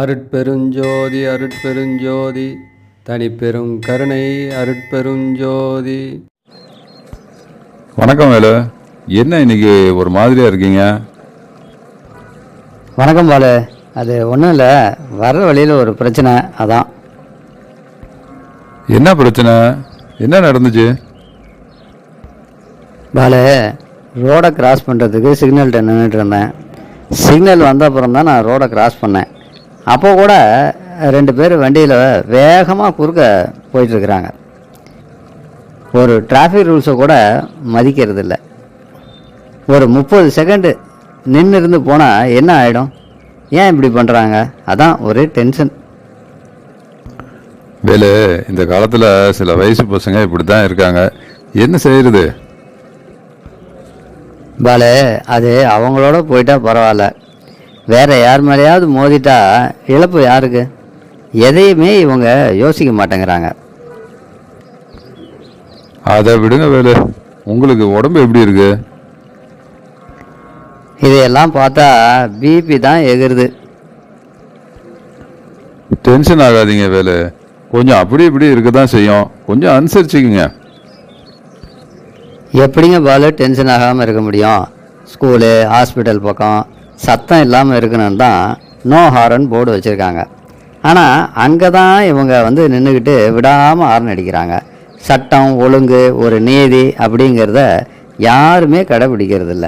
அருட்பெருஞ்சோதி அருட்பெருஞ்சோதி தனிப்பெரும் கருணை அருட்பெருஞ்சோதி. வணக்கம் வேலு. என்ன இன்னைக்கு ஒரு மாதிரியா இருக்கீங்க? வணக்கம் பாலு அது ஒன்றும் இல்லை. வர்ற வழியில் ஒரு பிரச்சனை அதான். என்ன பிரச்சனை? என்ன நடந்துச்சு? பாலு ரோடை கிராஸ் பண்ணுறதுக்கு சிக்னல்கிட்ட நின்றுட்டு இருந்தேன். சிக்னல் வந்த அப்புறம் தான் நான் ரோடை கிராஸ் பண்ணேன். அப்போ கூட ரெண்டு பேர் வண்டியில் வேகமாக குறுக்க போயிட்டுருக்குறாங்க. ஒரு டிராஃபிக் ரூல்ஸை கூட மதிக்கிறது இல்ல ஒரு முப்பது செகண்டு நின்று இருந்து போனால் என்ன ஆகிடும் ஏன் இப்படி பண்ணுறாங்க அதான் ஒரே டென்ஷன் வேலு இந்த காலத்துல சில வயசு பசங்க இப்படி தான் இருக்காங்க. என்ன செய்யறது? பாலு அது அவங்களோட போயிட்டா பரவாயில்ல. வேற யார் மேலேயாவது மோதிட்டா இழப்பு யாருக்கு? எதையுமே இவங்க யோசிக்க மாட்டேங்கிறாங்க. அதை விடுங்க வேலு. உங்களுக்கு உடம்பு எப்படி இருக்கு? இதையெல்லாம் பார்த்தா பிபி தான் எகிருது. டென்ஷன் ஆகாதீங்க வேலு. கொஞ்சம் அப்படி இப்படி இருக்க தான் செய்யும். கொஞ்சம் அனுசரிச்சுக்குங்க. எப்படிங்க பாலு டென்ஷன் ஆகாமல் இருக்க முடியும்? ஸ்கூலு ஹாஸ்பிட்டல் பக்கம் சத்தம் இல்லாமல் இருக்கணும்னு தான் நோ ஹாரன் போர்டு வச்சுருக்காங்க. ஆனால் அங்கே தான் இவங்க வந்து நின்றுக்கிட்டு விடாமல் ஹாரன் அடிக்கிறாங்க. சட்டம் ஒழுங்கு ஒரு நீதி அப்படிங்கிறத யாருமே கடைபிடிக்கிறதில்ல.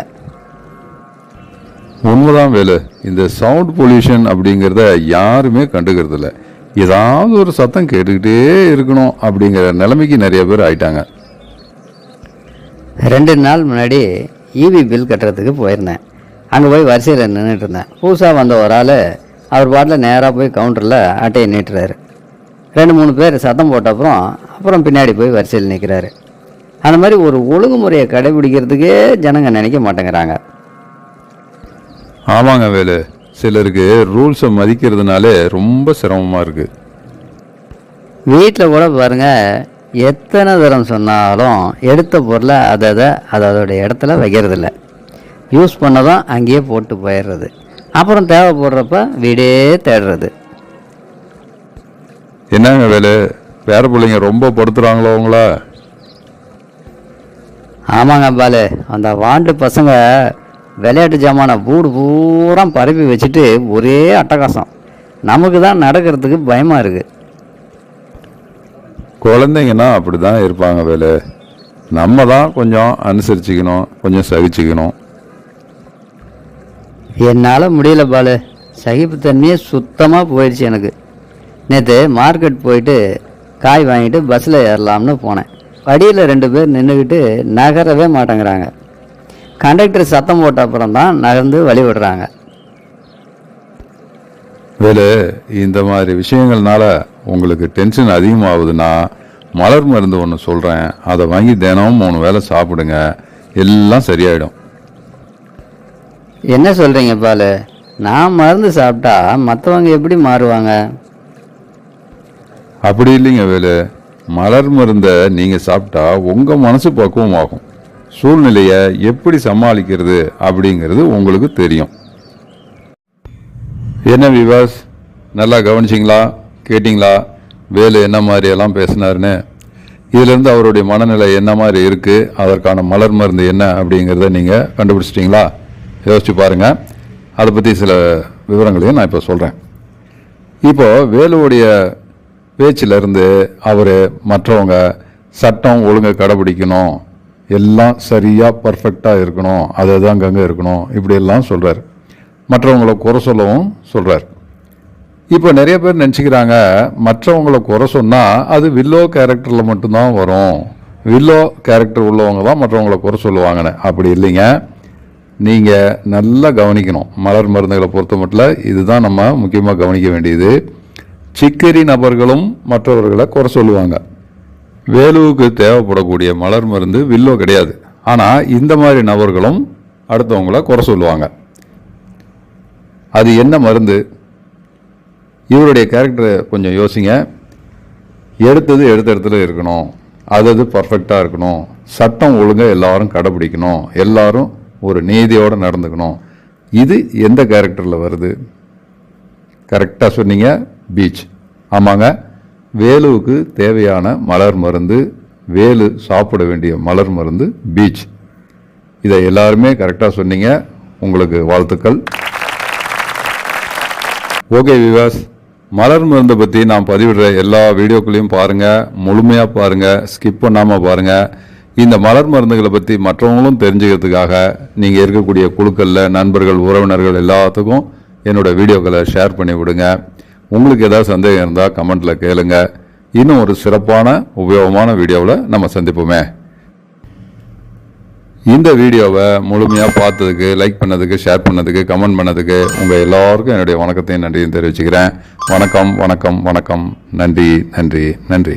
உண்மைதான் வேலு. இந்த சவுண்ட் பொல்யூஷன் அப்படிங்கிறத யாருமே கண்டுக்கிறது இல்ல ஏதாவது ஒரு சத்தம் கேட்டுக்கிட்டே இருக்கணும் அப்படிங்கிற நிலைமைக்கு நிறைய பேர் ஆயிட்டாங்க. ரெண்டு நாள் முன்னாடி ஈவி பில் கட்டுறதுக்கு போயிருந்தேன். அங்கே போய் வரிசையில் நின்றுட்டு இருந்தேன். புதுசாக வந்த ஒரு ஆள் அவர் பாட்டில் நேராக போய் கவுண்டரில் அட்டையை நீட்டுறாரு. ரெண்டு மூணு பேர் சத்தம் போட்ட அப்புறம் அப்புறம் பின்னாடி போய் வரிசையில் நிற்கிறாரு அந்த மாதிரி ஒரு ஒழுங்குமுறையை கடைபிடிக்கிறதுக்கே ஜனங்க நினைக்க மாட்டேங்கிறாங்க. ஆமாங்க வேலு. சிலருக்கு ரூல்ஸை மதிக்கிறதுனாலே ரொம்ப சிரமமா இருக்கு. வீட்டில் கூட பாருங்க எத்தனை தரம் சொன்னாலும் எடுத்த பொருளை அதை அதை அது அதோடைய இடத்துல வைக்கிறதில்ல. யூஸ் பண்ணதும் அங்கேயே போட்டு போயிடுறது. அப்புறம் தேவைப்படுறப்ப வீடே தேடுறது. என்னங்க வேலு? பேர பிள்ளைங்க ரொம்ப படுத்துறாங்களோ உங்கள? ஆமாங்க பாலு. அந்த வாண்டு பசங்க விளையாட்டு ஜாமான பூடு பூரா பரப்பி வச்சுட்டு ஒரே அட்டகாசம். நமக்கு தான் நடக்கிறதுக்கு பயமாக இருக்குது குழந்தைங்கன்னா அப்படிதான் இருப்பாங்க வேலு. நம்ம தான் கொஞ்சம் அனுசரிச்சுக்கணும் கொஞ்சம் சகிச்சுக்கணும். என்னால் முடியல பாலு. சகிப்புத்தன்மையே சுத்தமாக போயிடுச்சு எனக்கு. நேற்று மார்க்கெட் போயிட்டு காய் வாங்கிட்டு பஸ்ஸில் ஏறலாம்னு போனேன். படியில் ரெண்டு பேர் நின்றுக்கிட்டு நகரவே மாட்டேங்கிறாங்க. கண்டக்டர் சத்தம் போட்ட அப்புறம் தான் நகர்ந்து வழிவிடுறாங்க வேலு இந்த மாதிரி விஷயங்கள்னால உங்களுக்கு டென்ஷன் அதிகமாகுதுன்னா மலர் மருந்து ஒன்று சொல்கிறேன் அதை வாங்கி தினமும் மூணு வேளை சாப்பிடுங்க. எல்லாம் சரியாயிடும். என்ன சொல்கிறீங்க பாலு? நான் மருந்து சாப்பிட்டா மற்றவங்க எப்படி மாறுவாங்க? அப்படி இல்லைங்க வேலு. மலர் மருந்தை நீங்கள் சாப்பிட்டா உங்கள் மனசு பக்குவமாகும் சூழ்நிலையை எப்படி சமாளிக்கிறது அப்படிங்கிறது உங்களுக்கு தெரியும். என்ன விவாஸ் நல்லா கவனிச்சிங்களா? கேட்டிங்களா? வேலு என்ன மாதிரி எல்லாம் பேசினாருன்னு? இதிலிருந்து அவருடைய மனநிலை என்ன மாதிரி இருக்குது அதற்கான மலர் மருந்து என்ன அப்படிங்கிறத நீங்கள் கண்டுபிடிச்சிட்டிங்களா? யோசிச்சு பாருங்கள் அதை பற்றி சில விவரங்களையும் நான் இப்போ சொல்கிறேன் இப்போது வேலுவுடைய பேச்சிலிருந்து அவர் மற்றவங்க சட்டம் ஒழுங்கை கடைபிடிக்கணும். எல்லாம் சரியாக பர்ஃபெக்டாக இருக்கணும். அது அது அங்கங்கே இருக்கணும். இப்படியெல்லாம் சொல்கிறார் மற்றவங்கள குறை சொல்லவும் சொல்கிறார் இப்போ நிறைய பேர் நினச்சிக்கிறாங்க மற்றவங்கள குறை சொன்னால் அது வில்லோ கேரக்டரில் மட்டும்தான் வரும். வில்லோ கேரக்டர் உள்ளவங்க தான் மற்றவங்கள குறை சொல்லுவாங்கன்னு. அப்படி இல்லைங்க. நீங்கள் நல்லா கவனிக்கணும். மலர் மருந்துகளை பொறுத்த மட்டும் இதுதான் நம்ம முக்கியமாக கவனிக்க வேண்டியது. சிக்கரி நபர்களும் மற்றவர்களை குறை சொல்லுவாங்க. வேலுவுக்கு தேவைப்படக்கூடிய மலர் மருந்து வில்லோ கிடையாது. ஆனால் இந்த மாதிரி நபர்களும் அடுத்தவங்கள குறை சொல்லுவாங்க. அது என்ன மருந்து? இவருடைய கேரக்டரை கொஞ்சம் யோசிங்க. எடுத்தது எடுத்த இடத்துல இருக்கணும். அது அது பர்ஃபெக்டாக இருக்கணும். சட்டம் ஒழுங்காக எல்லாரும் கடைபிடிக்கணும். எல்லாரும் ஒரு நீதியோடு நடந்துக்கணும். இது எந்த கேரக்டரில் வருது? கரெக்டாக சொன்னீங்க பீச் ஆமாங்க. வேலுவுக்கு தேவையான மலர் மருந்து வேலு சாப்பிட வேண்டிய மலர் மருந்து பீச் இதை எல்லாருமே கரெக்டாக சொன்னீங்க. உங்களுக்கு வாழ்த்துக்கள். ஓகே விவாஸ் மலர் மருந்தை பற்றி நான் பதிவிடுற எல்லா வீடியோக்களையும் பாருங்கள் முழுமையாக பாருங்கள் ஸ்கிப் பண்ணாமல் பாருங்கள் இந்த மலர் மருந்துகளை பற்றி மற்றவங்களும் தெரிஞ்சுக்கிறதுக்காக நீங்கள் இருக்கக்கூடிய குழுக்களில் நண்பர்கள் உறவினர்கள் எல்லாத்துக்கும் என்னோடய வீடியோக்களை ஷேர் பண்ணி விடுங்க. உங்களுக்கு ஏதாவது சந்தேகம் இருந்தால் கமெண்ட்டில் கேளுங்க. இன்னும் ஒரு சிறப்பான உபயோகமான வீடியோவில் நம்ம சந்திப்போமே. இந்த வீடியோவை முழுமையாக பார்த்ததுக்கு லைக் பண்ணதுக்கு ஷேர் பண்ணதுக்கு கமெண்ட் பண்ணதுக்கு உங்கள் எல்லாருக்கும் என்னுடைய வணக்கத்தையும் நன்றியும் தெரிவிச்சுக்கிறேன். வணக்கம் வணக்கம் வணக்கம். நன்றி நன்றி நன்றி.